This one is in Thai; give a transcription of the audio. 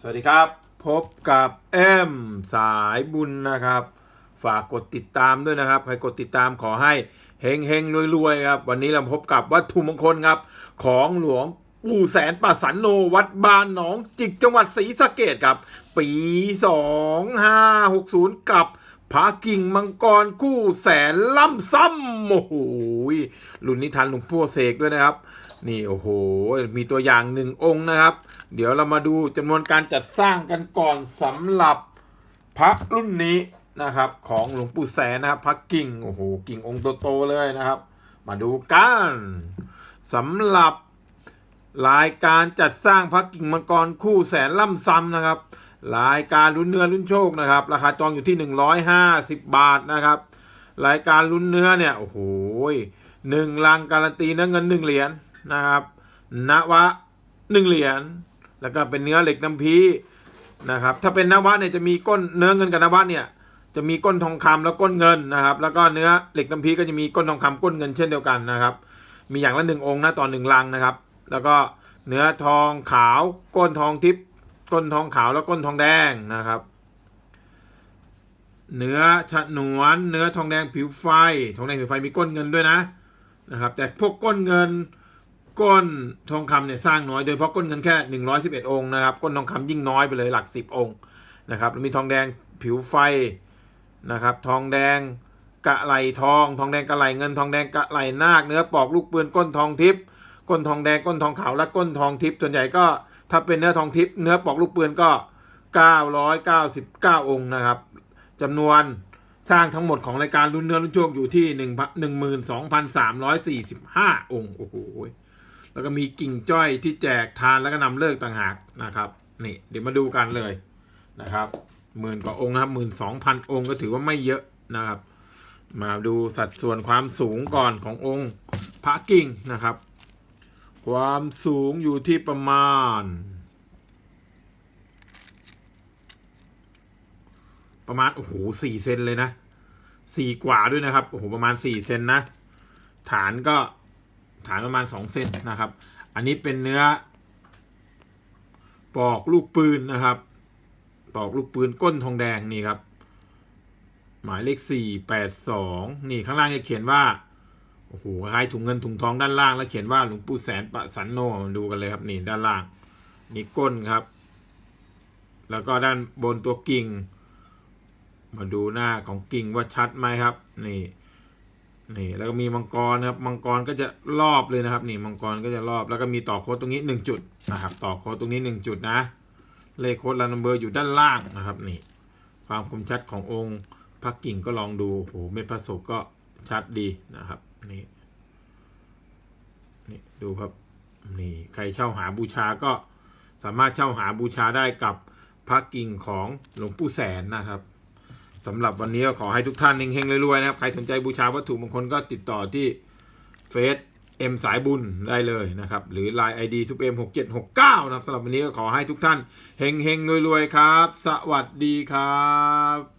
สวัสดีครับ พบกับเอ็มสายบุญนะครับ ฝากกดติดตามด้วยนะครับ ใครกดติดตามขอให้เฮงเฮงรวยรวยๆครับ วันนี้เราพบกับวัตถุมงคลครับ ของหลวงปู่แสนปัสสันโนวัดบานหนองจิกจังหวัดศรีสะเกดครับ ปี 2560 กับพระกิ่งมังกรคู่แสนล่ำซ้ำโอ้โหรุ่นนี้ทันหลวงพ่อเสกด้วยนะครับ นี่โอ้โห มีตัวอย่างหนึ่งองค์นะครับ เดี๋ยวเรามาดูจำนวนการจัดสร้างกันก่อนสำหรับพระรุ่นนี้นะครับ ของหลวงปู่แสนนะครับพระกิ่งโอ้โหกิ่งองค์โตๆเลยนะครับ มาดูกันสำหรับรายการจัดสร้างพระกิ่งมังกรคู่แสนล่ำซ้ำนะครับรายการลุ้นเนื้อลุ้นโชคนะครับ ราคาจองอยู่ที่ 150 บาทนะครับ รายการลุ้นเนื้อเนี่ยโอ้โหหนึ่งลังการันตีเนื้อเงินหนึ่งเหรียญนะครับนวะหนึ่งเหรียญ แล้วก็เป็นเนื้อเหล็กน้ำพีนะครับ ถ้าเป็นนวะเนี่ยจะมีก้นเนื้อเงินกับนวะเนี่ยจะมีก้นทองคำแล้วก้นเงินนะครับ แล้วก็เนื้อเหล็กน้ำพีก็จะมีก้นทองคำก้นเงินเช่นเดียวกันนะครับ มีอย่างละหนึ่งองค์นะต่อหนึ่งลังนะครับ แล้วก็เนื้อทองขาว ก้นทองทิพย์ก้นทองขาวแล้วก้นทองแดงนะครับเนื้อฉนวนเนื้อทองแดงผิวไฟ ทองแดงผิวไฟมีก้นเงินด้วยนะนะครับ แต่พวกก้นเงิน ก้นทองคำเนี่ยสร้างน้อย โดยเฉพาะก้นเงินแค่ 111 องค์นะครับ ก้นทองคำยิ่งน้อยไปเลยหลัก 10 องค์นะครับแล้วมีทองแดงผิวไฟนะครับ ทองแดงกะไหลทอง ทองแดงกะไหลเงิน ทองแดงกะไหลนาค เนื้อปอกลูกปืนก้นทองทิพย์ ก้นทองแดงก้นทองขาวและก้นทองทิพย์ ส่วนใหญ่ก็ถ้าเป็นเนื้อทองทิพย์เนื้อปอกลูกปืนก็ 999 องค์นะครับจำนวนสร้างทั้งหมดของรายการรุ่นเนื้อรุ่นโชคอยู่ที่ 1 12,345 องค์ โอ้โห แล้วก็มีกิ่งจ้อยที่แจกทานแล้วก็นำเลิกต่างหากนะครับนี่เดี๋ยวมาดูกันเลยนะครับหมื่นกว่าองค์นะครับหมื่นสองพันองค์ก็ถือว่าไม่เยอะนะครับ มาดูสัดส่วนความสูงก่อนขององค์พระกิ่งนะครับ ความสูงอยู่ที่ประมาณ ประมาณโอ้โหสี่เซนเลยนะสี่กว่าด้วยนะครับโอ้โหประมาณสี่เซนนะฐานก็ ฐานประมาณสองเซนนะครับ อันนี้เป็นเนื้อ ปอกลูกปืนนะครับ ปอกลูกปืนก้นทองแดงนี่ครับ หมายเลขสี่แปดสองนี่ข้างล่างจะเขียนว่าโอ้โหคล้ายถุงเงินถุงทองด้านล่างแล้วเขียนว่าหลวงปู่แสนปะสันโนมาดูกันเลยครับนี่ด้านล่างนี่ก้นครับ แล้วก็ด้านบนตัวกิ่ง มาดูหน้าของกิ่งว่าชัดไหมครับ นี่ นี่แล้วก็มีมังกรนะครับมังกรก็จะรอบเลยนะครับนี่มังกรก็จะรอบแล้วก็มีต่อโค้ดตรงนี้หนึ่งจุดนะครับต่อโค้ดตรงนี้หนึ่งจุดนะเลขโค้ดลานัมเบอร์อยู่ด้านล่างนะครับนี่ความคมชัดขององค์พระกิ่งก็ลองดูโอ้โหเม็ดพระศกก็ชัดดีนะครับนี่นี่ดูครับนี่ใครเช่าหาบูชาก็สามารถเช่าหาบูชาได้กับพระกิ่งของหลวงปู่แสนนะครับ สำหรับวันนี้ก็ขอให้ทุกท่านเฮงๆรวยๆนะครับ ใครสนใจบูชาวัตถุมงคลก็ติดต่อที่เฟซเอ็มสายบุญได้เลยนะครับ หรือ Line ID ทุกเอ็มหกเจ็ดหกเก้านะครับสำหรับวันนี้ก็ขอให้ทุกท่านเฮงๆรวยๆครับ สวัสดีครับ